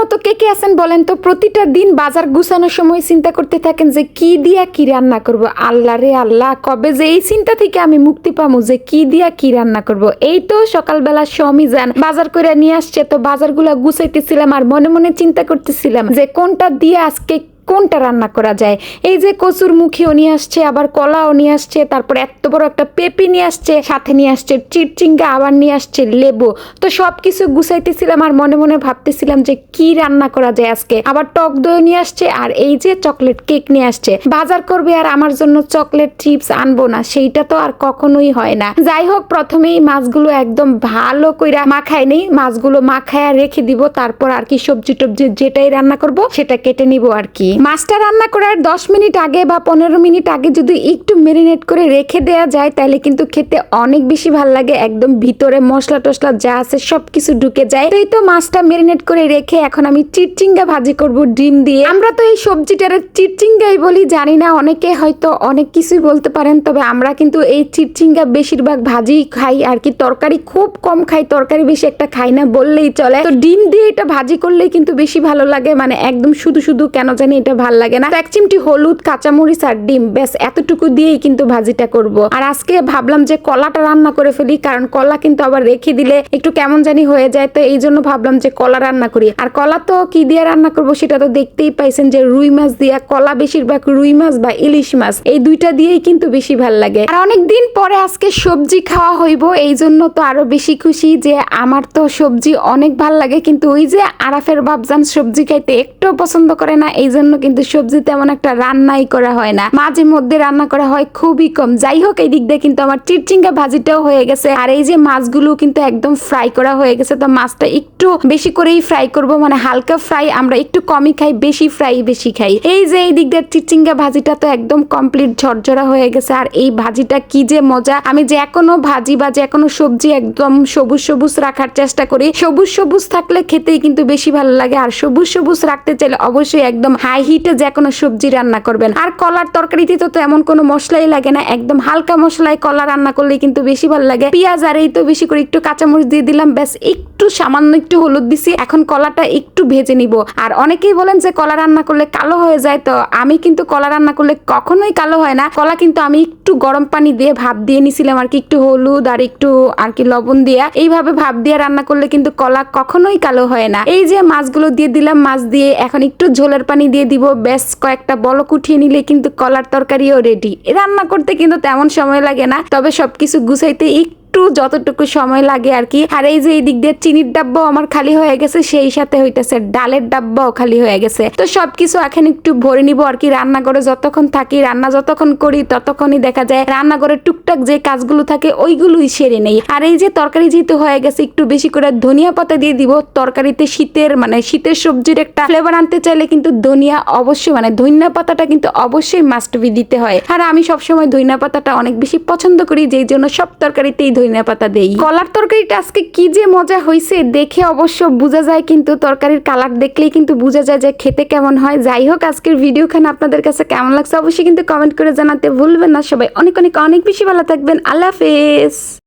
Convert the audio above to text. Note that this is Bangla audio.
মতো কে কে আছেন বলেন তো? প্রতিটা দিন বাজার গুছানোর সময় চিন্তা করতে থাকেন যে কি দিয়া কি রান্না করব? আল্লাহ রে আল্লাহ, কবে যে এই চিন্তা থেকে আমি মুক্তি পাবো যে কি দিয়া কি রান্না করব? এই তো সকালবেলা স্বামী যান, বাজার করে নিয়ে আসছে, তো বাজারগুলো গুছাইতেছিলাম আর মনে মনে চিন্তা করতেছিলাম যে কোনটা দিয়ে আজকে কোনটা রান্না করা যায়? এই যে কচুর মুখিও নিয়ে আসছে, আবার কলাও নিয়ে আসছে, তারপর এত বড় একটা পেঁপি নিয়ে আসছে, সাথে নিয়ে আসছে চিটচিঙ্গা আবার নিয়ে আসছে লেবু। তো সব কিছু গুছাইতেছিলাম আর মনে মনে ভাবতেছিলাম যে কি রান্না করা যায় আজকে। আবার টক দই নিয়ে আসছে, আর এই যে চকলেট কেক নিয়ে আসছে। বাজার করবে আর আমার জন্য চকলেট চিপস আনব না, সেইটা তো আর কখনোই হয় না। যাই হোক, প্রথমেই মাছগুলো একদম ভালো কইরা মাখাই নেই। মাছগুলো মাখায়া রেখে দিব, তারপর আর কি সবজি টবজি যেটাই রান্না করব, সেটা কেটে নিব আর কি। মাছটা রান্না করার দশ মিনিট আগে বা পনেরো মিনিট আগে যদি একটু মেরিনেট করে রেখে দেওয়া যায়, তাহলে কিন্তু খেতে অনেক বেশি ভালো লাগে। একদম ভিতরে মশলা টসলা যা আছে সব কিছু ঢুকে যায়। এই তো মাছটা মেরিনেট করে রেখে এখন আমি চিটচিঙ্গা ভাজি করব ডিম দিয়ে। আমরা তো এই সবজিটার চিটচিঙ্গাই বলি, জানি না, অনেকে হয়তো অনেক কিছুই বলতে পারেন, তবে আমরা কিন্তু এই চিটচিঙ্গা বেশিরভাগ ভাজি খাই, আর কি তরকারি খুব কম খাই, তরকারি বেশি একটা খাই না বললেই চলে। তো ডিম দিয়ে এটা ভাজি করলেই কিন্তু বেশি ভালো লাগে মানে একদম শুধু শুধু কেন জানি এটা ভালো লাগে না। এক চিমটি হলুদ, কাঁচামরিচ আর ডিম, ব্যাস, এতটুকু দিয়েই কিন্তু ভাজিটা করব। আর আজকে ভাবলাম যে কলাটা রান্না করে ফেলি, কারণ কলা কিন্তু আবার রেখে দিলে একটু কেমন জানি হয়ে যায়, তো এই জন্য ভাবলাম যে কলা রান্না করি। আর কলা তো কি দিয়ে রান্না করব সেটা তো দেখতেই পাইছেন যে রুই মাছ দিয়া কলা, বেশিরভাগ রুই মাছ বা ইলিশ মাছ, এই দুইটা দিয়েই কিন্তু বেশি ভালো লাগে। আর অনেক দিন পরে আজকে সবজি খাওয়া হইব, এই জন্য তো আরও বেশি খুশি যে আমার তো সবজি অনেক ভালো লাগে, কিন্তু ওই যে আরাফের বাবজান সবজি খাইতে একটু পছন্দ করে না, এই জন্য কিন্তু সবজি তেমন একটা রান্নাই করা হয় না। মাঝে মধ্যে রান্না করা হয় খুবই কম। যাই হোক এই দিক দিয়ে কিন্তু আমার চিটচিঙ্গা ভাজিটাও হয়ে গেছে। আর এই যে মাছগুলো কিন্তু একদম ফ্রাই করা হয়ে গেছে, তো মাছটা একটু বেশি করেই ফ্রাই করব। মানে হালকা ফ্রাই আমরা একটু কমই খাই, বেশি ফ্রাই বেশি খাই। এই যে এই দিক দিয়ে চিচিঙ্গা ভাজিটা তো একদম কমপ্লিট ঝরঝরা হয়ে গেছে। আর এই ভাজিটা কি যে মজা! আমি যে কোনো ভাজি বা যে কোনো সবজি একদম সবুজ সবুজ রাখার চেষ্টা করি। সবুজ সবুজ থাকলে খেতেই কিন্তু বেশি ভালো লাগে। আর সবুজ সবুজ রাখতে চাইলে অবশ্যই একদম হাই হিটে যে কোনো সবজি রান্না করবেন। আর কলার তরকারিতে তো এমন কোনো মশলাই লাগে না, একদম হালকা মশলায় কলা রান্না করলে কিন্তু বেশি ভালো লাগে। পেঁয়াজ আর এই তো বেশি করে একটু কাঁচামরিচ দিয়ে দিলাম, ব্যাস একটু সামান্য একটু হলুদ দিছি, এখন কলাটা একটু ভেজে নিব। আর অনেকেই বলেন যে কলা রান্না করলে কালো হয়ে যায়, তো আমি কিন্তু কলা রান্না করলে কখনোই কালো হয় না। কলা কিন্তু আমি একটু গরম পানি দিয়ে ভাপ দিয়ে নিছিলাম আর কি, একটু হলুদ আর একটু আর কি লবণ দিয়া। এইভাবে ভাপ দিয়ে রান্না করলে কিন্তু কলা কখনোই কালো হয় না। এই যে মাছগুলো দিয়ে দিলাম, মাছ দিয়ে এখন একটু ঝোলের পানি দিয়ে দিব, বেশ কয়েকটা বলক উঠিয়ে নিলে কিন্তু কলার তরকারিও রেডি রান্না করতে কিন্তু তেমন সময় লাগে না, তবে সবকিছু গুছাইতে একটু যতটুকু সময় লাগে আর কি। আর এই যে এই দিক দিয়ে চিনির ডাব্বাও আমার খালি হয়ে গেছে, সেই সাথে হইতেছে ডালের ডাব্বাও খালি হয়ে গেছে। তো সবকিছু এখন একটু ভরে নিব আর কি রান্না করে যতক্ষণ থাকি, রান্না যতক্ষণ করি ততক্ষণই দেখা যায় রান্না করে টুকটাক যে কাজগুলো থাকে ওইগুলোই সেরে নেই। আর এই যে তরকারি যেহেতু হয়ে গেছে, একটু বেশি করে ধনিয়া পাতা দিয়ে দিব। তরকারিতে শীতের মানে শীতের সবজির একটা ফ্লেভার আনতে চাইলে কিন্তু ধনিয়া অবশ্যই মানে ধনিয়া পাতাটা কিন্তু অবশ্যই মাস্ট বি দিতে হয়। আর আমি সবসময় ধনিয়া পাতাটা অনেক বেশি পছন্দ করি, যেই জন্য সব তরকারিতেই ধনিয়া পাতা দেই। কলার তরকারিটা আজকে কি যে মজা হয়েছে দেখে অবশ্য বোঝা যায় কিন্তু তরকারির কালার দেখলেই কিন্তু বোঝা যায় যে খেতে কেমন হয়। যাই হোক, আজকের ভিডিও খান আপনাদের কাছে কেমন লাগছে অবশ্যই কিন্তু কমেন্ট করে জানাতে ভুলবেন না। সবাই অনেক অনেক অনেক বেশি ভালো থাকবেন। আল্লাহ হাফেজ।